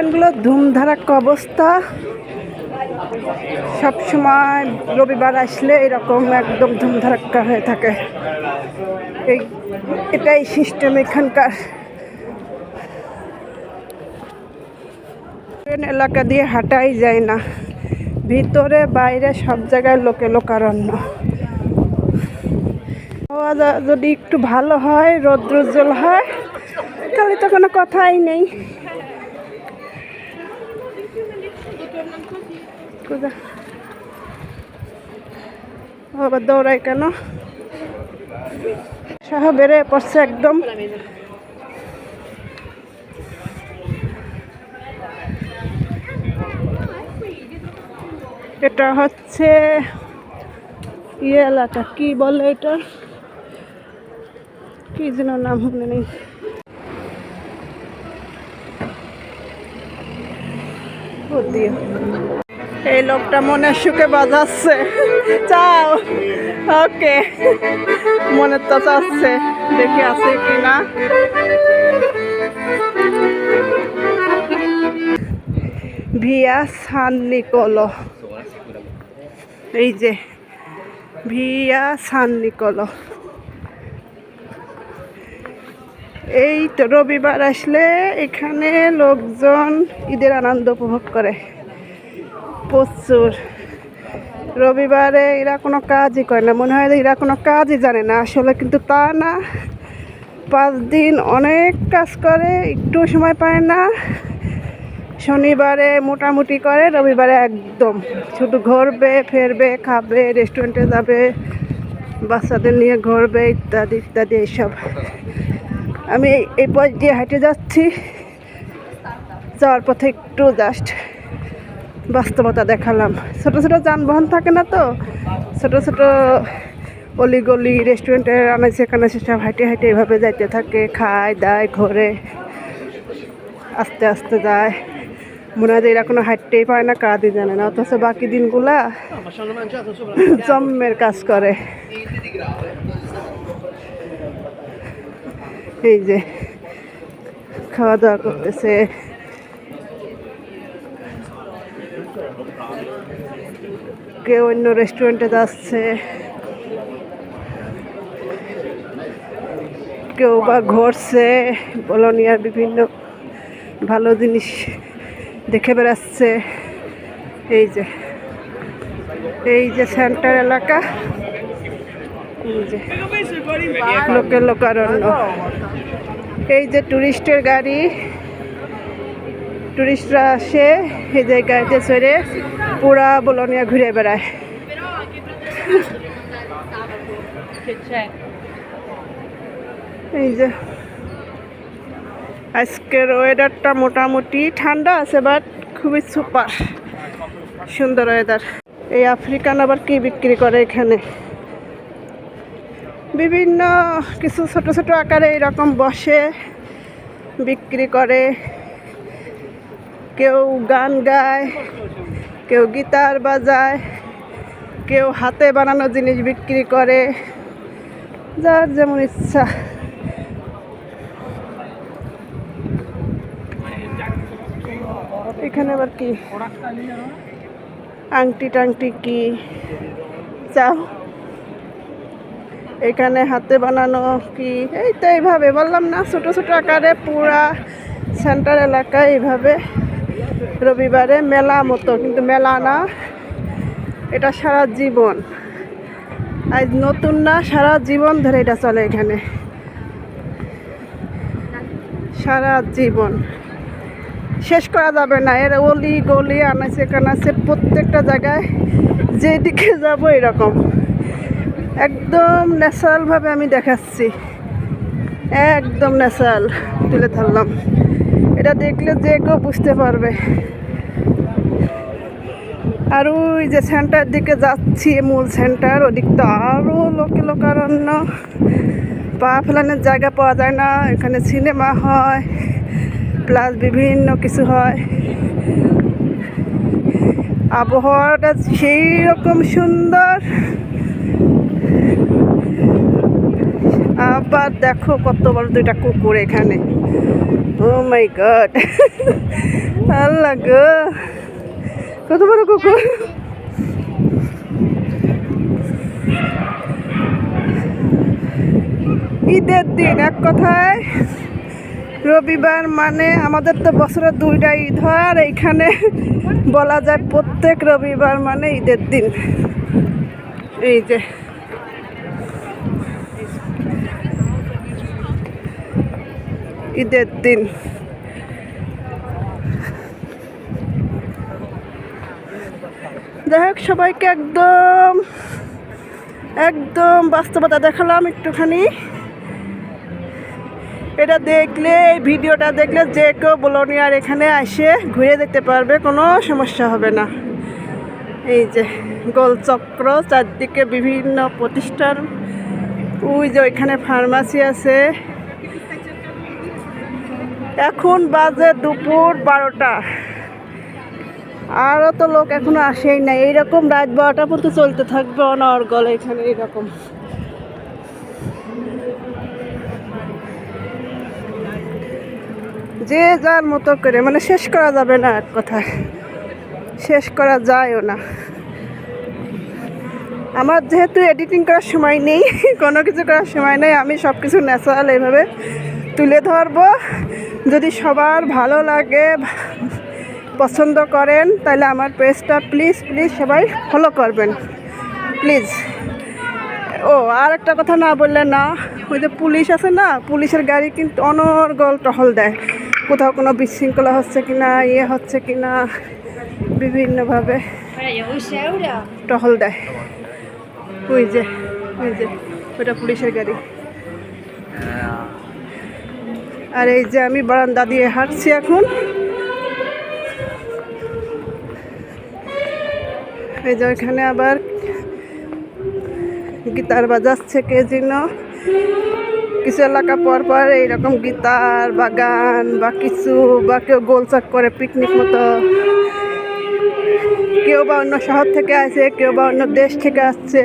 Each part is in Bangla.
রেস্টুরেন্টগুলো ধুমধারাক্ক অবস্থা। সব সময় রবিবার আসলে এরকম একদম ধুমধারাক্কা হয়ে থাকে। এই, এটাই সিস্টেম এখানকার। ট্রেন এলাকা দিয়ে হাঁটাই যায় না। ভিতরে, বাইরে সব জায়গায় লোকে লোকারণ্য। যদি একটু ভালো হয়, রৌদ্রোজ্জ্বল হয়, তাহলে তো কোনো কথাই নেই। কোথা আবার দৌড়ায় কেন? সহ বেড়ে পড়ছে একদম। এটা হচ্ছে ইয়ে এলাকা, কি বলে এটা? কি যেন নাম মনে নেই। দিয়ে এই লোকটা মনের সুখে বাজাচ্ছে। চাও? ওকে। মনে তো চাচ্ছে। দেখি আছে কি না ভিয়া সান নিকোলো। এই যে, ভিয়া সান নিকোলো। এই তো রবিবার আসলে এখানে লোকজন ঈদের আনন্দ উপভোগ করে। প্রচুর। রবিবারে এরা কোনো কাজই করে না। মনে হয় এরা কোনো কাজই জানে না। আসলে কিন্তু তা না। পাঁচ দিন অনেক কাজ করে, একটু সময় পায় না। শনিবারে মোটামুটি করে, রবিবারে একদম। শুধু ঘুরবে, ফেরবে, খাবে রেস্টুরেন্টে যাবে, বাচ্চাদের নিয়ে ঘুরবে, ইত্যাদি ইত্যাদি এইসব। আমি এই পথ দিয়ে হেঁটে যাচ্ছি। যাওয়ার পথে একটু জাস্ট বাস্তবতা দেখালাম। ছোট ছোট যানবাহন থাকে না তো? ছোট ছোট অলিগলি রেস্টুরেন্টের আনাইছে কানাইছে সব হাইটে হাইটে এভাবে যাইতে থাকে, খায়, দায়, ঘরে, আস্তে আস্তে যায়। মনে হয় যে এরা কোনো হাঁটতেই পায় না, কাজই জানে না। অথচ বাকি দিনগুলা জম্মের কাজ করে। এই যে খাওয়া দাওয়া করতেছে। কেউ অন্য রেস্টুরেন্টে যাচ্ছে। কেউ বা ঘুরছে, বলনিয়ার বিভিন্ন ভালো জিনিস দেখে বেড়াচ্ছে। এই যে এই যে সেন্টার এলাকা। লোকের লোকারণ্য। এই যে টুরিস্টের গাড়ি। টুরিস্টরা আসে, এই যে গাড়িতে চড়ে পুরা বলনিয়া ঘুরে বেড়ায়। এই যে। আজকের ওয়েদারটা মোটামুটি ঠান্ডা আছে বাট খুবই সুপার সুন্দর ওয়েদার এই আফ্রিকান আবার কি বিক্রি করে এখানে? বিভিন্ন কিছু ছোট ছোট আকারে এরকম বসে বিক্রি করে। কেউ গান গায়, কেউ গিটার বাজায়, কেউ হাতে বানানো জিনিস বিক্রি করে, যার যেমন ইচ্ছা। এখানে আবার কি? আংটি টাংটি কি? চাও? এখানে হাতে বানানো কি? এই তো এইভাবে, বললাম না, ছোট ছোট আকারে পুরা সেন্টার এলাকায় এইভাবে। রবিবারে মেলা মতো, কিন্তু মেলা না, এটা সারা জীবন। আজ নতুন না, সারা জীবন ধরে এটা চলে এখানে। সারা জীবন। শেষ করা যাবে না, এর অলি গলি আনাচে কানাচে প্রত্যেকটা জায়গায়, যেদিকে যাব এরকম। একদম ন্যাচারালভাবে আমি দেখাচ্ছি। একদম ন্যাচারাল, তুলে ধরলাম। এটা দেখলে যে কেউ বুঝতে পারবে। আর ওই যে সেন্টার দিকে যাচ্ছি, মূল সেন্টার ওদিক তো আরও লোকে লোকারণ্য। পা ফেলানোর জায়গা পাওয়া যায় না, এখানে সিনেমা হয় প্লাস বিভিন্ন কিছু হয়। আবহাওয়াটা সেই রকম সুন্দর। আবার দেখো কত বড় দুইটা কুকুর এখানে। ও মাই গড আল্লাহ কত বড় কুকুর? ঈদের দিন এক কথায়, রবিবার মানে আমাদের তো বছরের দুইটা ঈদ হয়, আর এইখানে বলা যায় প্রত্যেক রবিবার মানে ঈদের দিন। এই যে। ঈদের দিন যাই হোক সবাইকে একদম একদম বাস্তবতা দেখালাম একটুখানি। এটা দেখলে, এই ভিডিওটা দেখলে যে কেউ বলনিয়ার এখানে আসে ঘুরে দেখতে পারবে, কোনো সমস্যা হবে না। এই যে, গোলচক্র, চারদিকে বিভিন্ন প্রতিষ্ঠান। ওই যে ওইখানে ফার্মাসি আছে। এখন বাজে দুপুর বারোটা। আরও তো লোক এখনও আসেই না এইরকম রাত বারোটা পর্যন্ত চলতে থাকবে অনর্গল এখানে এইরকম। যে যার মতো করে মানে শেষ করা যাবে না এক কথায়। শেষ করা যায়ও না। আমার যেহেতু এডিটিং করার সময় নেই, কোনো কিছু করার সময় নেই, আমি সব কিছু ন্যাচারাল এইভাবে তুলে ধরবো। যদি সবার ভালো লাগে, পছন্দ করেন, তাহলে আমার পেজটা প্লিজ প্লিজ সবাই ফলো করবেন। প্লিজ ও, আর একটা কথা না বললে না, ওই যে পুলিশ আছে না, পুলিশের গাড়ি কিন্তু অনর্গল টহল দেয়। কোথাও কোনো বিশৃঙ্খলা হচ্ছে কি না ইয়ে হচ্ছে কি না বিভিন্নভাবে টহল দেয়। ওই যে ওই যে, ওইটা পুলিশের গাড়ি। আর এই যে আমি বারান্দা দিয়ে হাঁটছি এখন। এই যে ওইখানে আবার গিটার বাজাচ্ছে, কে যেন। কিছু এলাকা পর পর এইরকম গিটার বাগান বা কিছু, বা কেউ গোলচাক করে পিকনিক মতো। কেউ বা অন্য শহর থেকে আসে, কেউ বা অন্য দেশ থেকে আসছে,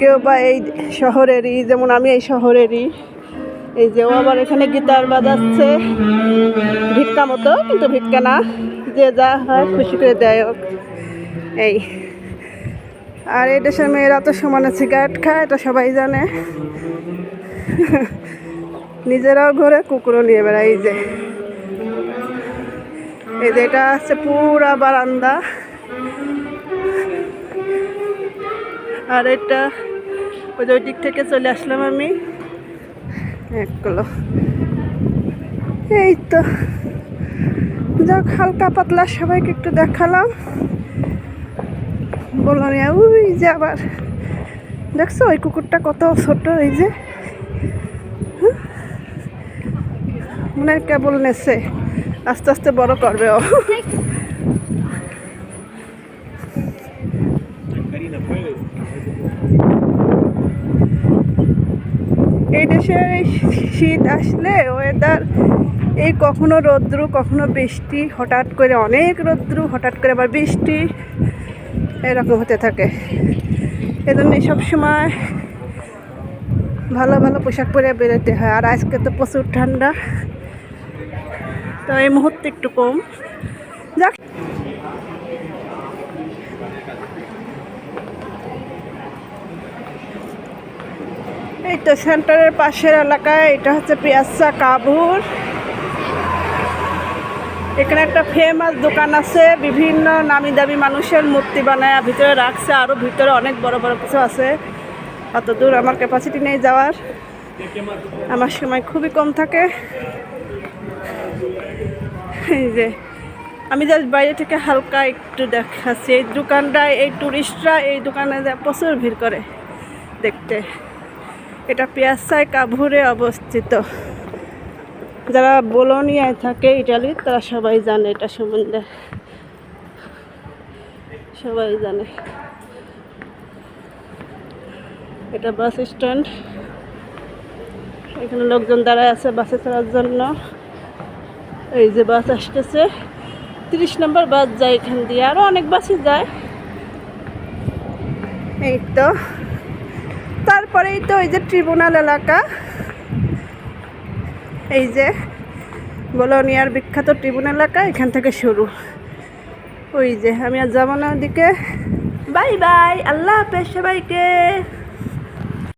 কেউ বা এই শহরেরই, যেমন আমি এই শহরেরই। এই যে ও আবার এখানে গিটার বাজাচ্ছে। ভিক্ষা মতো, কিন্তু ভিক্ষা না। যে যা হয় খুশি করে দেয় হোক এই। আর এই দেশের মেয়েরা তো সমানে সিগারেট খায়, এটা সবাই জানে। নিজেরাও ঘরে কুকুরও নিয়ে বেড়ায়, এই যে। এই যে এটা হচ্ছে পুরা বারান্দা। আর এটা ওই দিক থেকে চলে আসলাম আমি। একগুলো এই তো। যাক, হালকা পাতলা সবাইকে একটু দেখালাম। বলল ওই যে আবার। দেখছ, ওই কুকুরটা কত ছোট, এই যে? মনে হয় কেবল নেছে। আস্তে আস্তে বড় করবে ও। এই শীত আসলে ওয়েদার এই কখনো রৌদ্র, কখনো বৃষ্টি, হঠাৎ করে অনেক রৌদ্র, হঠাৎ করে আবার বৃষ্টি, এরকম হতে থাকে। এজন্য সবসময় ভালো ভালো পোশাক পরে বেরোতে হয়। আর আজকে তো প্রচুর ঠান্ডা, তো এই মুহূর্তে একটু কম। এই তো সেন্টারের পাশের এলাকায়, এটা হচ্ছে পিয়াসা কাবুর। এখানে একটা ফেমাস দোকান আছে, বিভিন্ন নামি দামি মানুষের মূর্তি বানায় ভিতরে রাখছে আরও ভিতরে অনেক বড় বড় কিছু আছে। অত দূর আমার ক্যাপাসিটি নেই যাওয়ার। আমার সময় খুবই কম থাকে। এই যে, আমি জাস্ট বাইরে থেকে হালকা একটু দেখাচ্ছি। এই দোকানটায়, এই টুরিস্টরা এই দোকানে প্রচুর ভিড় করে দেখতে। এটা পিয়াসায় কাভুরে অবস্থিত। যারা বোলোনিয়ায় থাকে ইটালি, তারা সবাই জানে এটা সম্বন্ধে। সবাই জানে। এটা বাস স্ট্যান্ড। এখানে লোকজন দাঁড়ায় আছে বাসে চড়ার জন্য। এই যে বাস আসতেছে। তিরিশ নম্বর বাস যায় এখান দিয়ে। আরও অনেক বাসই যায়। এই তো। তারপরেই তো এই যে ট্রিবুনাল এলাকা। এই যে বলনিয়ার বিখ্যাত ট্রিবুনাল এলাকা, এখান থেকে শুরু। ওই যে, আমি আর যাব না ওদিকে। বাই বাই, আল্লাহ হাফেজ সবাইকে।